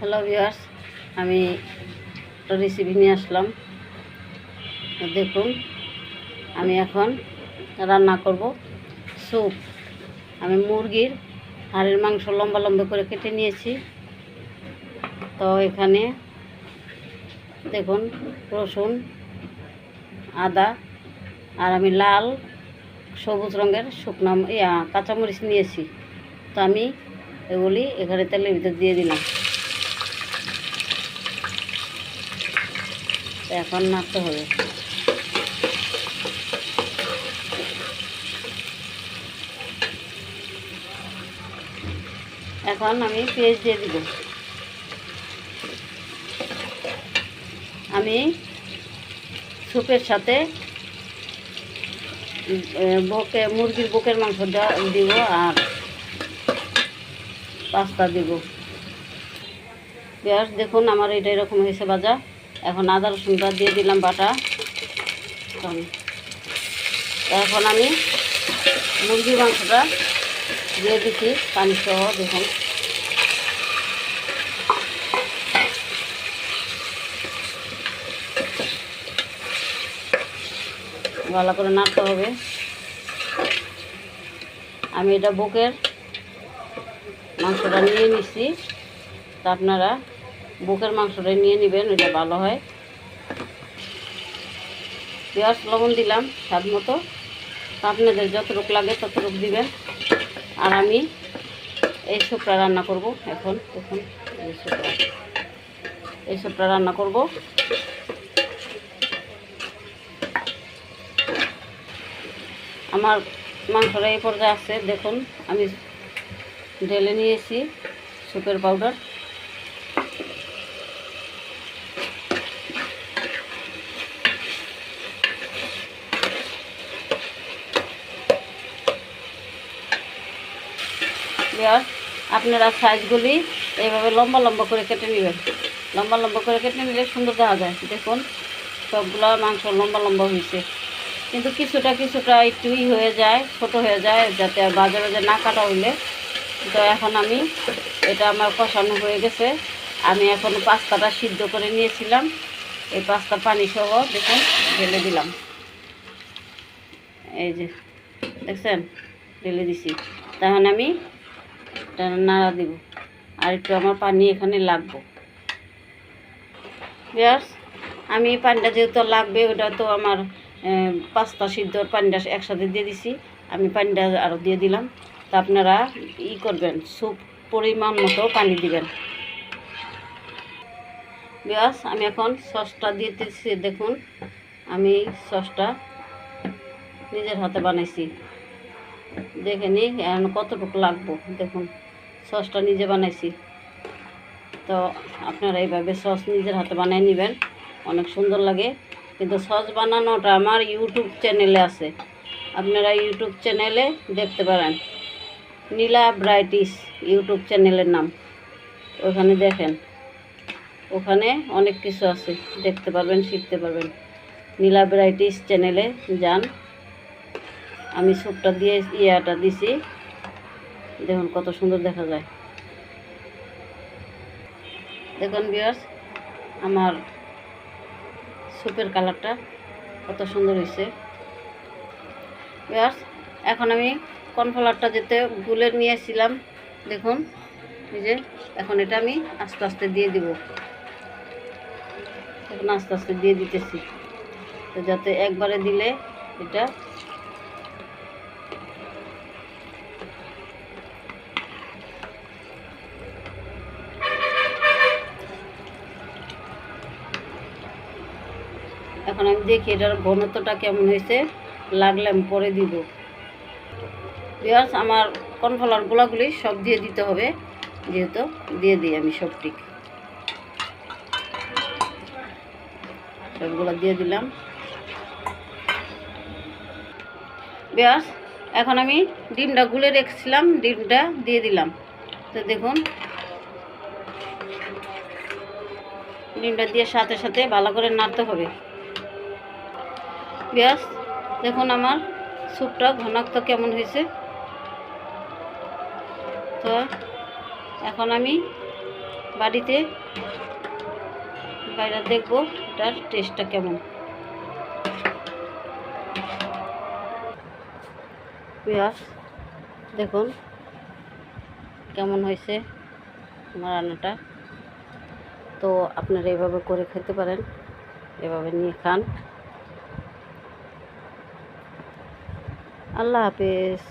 Hello viewers আমি recipe নিয়ে আসলাম। দেখুন, আমি এখন রান্না করব স্যুপ আমি মুরগির হাড়ের মাংস লম্বা লম্বা করে কেটে নিয়েছি। তো এখানে দেখুন, রসুন, আদা, আর আমি লাল সবুজ রঙের শুকনো ইয়া কাঁচামরিচ নিয়েছি। তো আমি এগুলি এখানে তেলের ভিতর দিয়ে দিলাম। এখন নাড়তে হবে। এখন আমি পেঁয়াজ দিয়ে দিব। আমি স্যুপের সাথে বকে, মুরগির বুকের মাংস দিব আর পাস্তা দিব। পেঁয়াজ, দেখুন আমার এটা এরকম হয়েছে ভাজা। এখন আদা রসুনটা দিয়ে দিলাম বাটা। এখন- আমি মুরগির মাংসটা দিয়ে দিচ্ছি পানি সহ দেখুন। ভালো করে নাড়তে হবে। আমি এটা বুকের মাংসটা নিয়ে নিচ্ছি তা আপনারা বুকের মাংসটা নিয়ে নেবেন, ওইটা ভালো হয়। পেঁয়াজ, লবণ দিলাম, স্বাদ মতো। আপনাদের যতটুকু লাগে ততটুকু দিবেন। আর আমি এই স্যুপটা রান্না করব এখন দেখুন এই স্যুপটা এই স্যুপটা রান্না করব। আমার মাংসটা এই পর্যায়ে আছে, দেখুন, আমি ঢেলে নিয়েছি সুপের পাউডার। পেঁয়াজ আপনারা সাইজগুলি এইভাবে লম্বা লম্বা করে কেটে নেবেন। লম্বা লম্বা করে কেটে নিলে সুন্দর দেখা যায়। দেখুন, সবগুলো মাংস লম্বা লম্বা হয়েছে। কিন্তু কিছুটা কিছুটা একটুই হয়ে যায়, ছোট হয়ে যায়, যাতে বাজে বাজে না কাটা হইলে। তো এখন আমি এটা আমার কষানো হয়ে গেছে। আমি এখন পাস্তাটা সিদ্ধ করে নিয়েছিলাম। এই পাস্তা পানি সহ দেখুন, ঢেলে দিলাম। এই যে, দেখছেন? ঢেলে দিছি। তখন আমি নাড়া দিব। আর একটু আমার পানি এখানে লাগবো। ব্যাস আমি পানিটা যেহেতু লাগবে, ওটা তো আমার পাস্তা সিদ্ধর পানিটা একসাথে দিয়ে দিছি। আমি পানিটা আরও দিয়ে দিলাম। তা আপনারা ই করবেন, স্যুপ পরিমাণ মতো পানি দিবেন। ব্যাস আমি এখন সসটা দিচ্ছি দেখুন। আমি সসটা নিজের হাতে বানাইছি। দেখে নিই কতটুকু লাগবো, দেখুন। সসটা নিজে বানাইছি। তো আপনারা এইভাবে সস নিজের হাতে বানিয়ে নেবেন, অনেক সুন্দর লাগে। কিন্তু সস বানানোটা আমার ইউটিউব চ্যানেলে আছে। আপনারা ইউটিউব চ্যানেলে দেখতে পারেন। নীলা ব্রাইটিস ইউটিউব চ্যানেলের নাম। ওখানে দেখেন। ওখানে অনেক কিছু আছে। দেখতে পারবেন, শিখতে পারবেন। নীলা ব্রাইটিস চ্যানেলে যান। আমি স্যুপটা দিয়ে ইয়াটা দিছি। দেখুন কত সুন্দর দেখা যায়। দেখুন বিয়ার্স আমার স্যুপের কালারটা কত সুন্দর হয়েছে। বিয়ার্স এখন আমি কর্নফ্লাওয়ারটা যেতে গুলে নিয়েছিলাম দেখুন, এই যে, এখন এটা আমি আস্তে আস্তে দিয়ে দিব। এখন আস্তে আস্তে দিয়ে দিতেছি। তো যাতে একবারে দিলে এটা এখন আমি দেখি এটার ঘনত্বটা কেমন হয়েছে। লাগলে আমি পরে দিব। বিয়ার্স আমার কর্নফ্লাওয়ার গুলাগুলি সব দিয়ে দিতে হবে। যেহেতু দিয়ে দিই আমি সবটি। সবগুলো দিয়ে দিলাম। বিয়ার্স এখন আমি ডিমটা গুলে রেখেছিলাম, ডিমটা দিয়ে দিলাম। তো দেখুন। ডিমটা দিয়ে সাথে সাথে ভালো করে নাড়তে হবে। ব্যাস দেখুন আমার স্যুপটা ঘনাক্ত কেমন হয়েছে। তো এখন আমি বাড়িতে বাইরে দেখব এটার টেস্টটা কেমন। পেঁয়াজ, দেখুন কেমন হয়েছে আমার রান্নাটা। তো আপনারা এভাবে করে খেতে পারেন, এভাবে নিয়ে খান। আল্লাহ হাফেজ।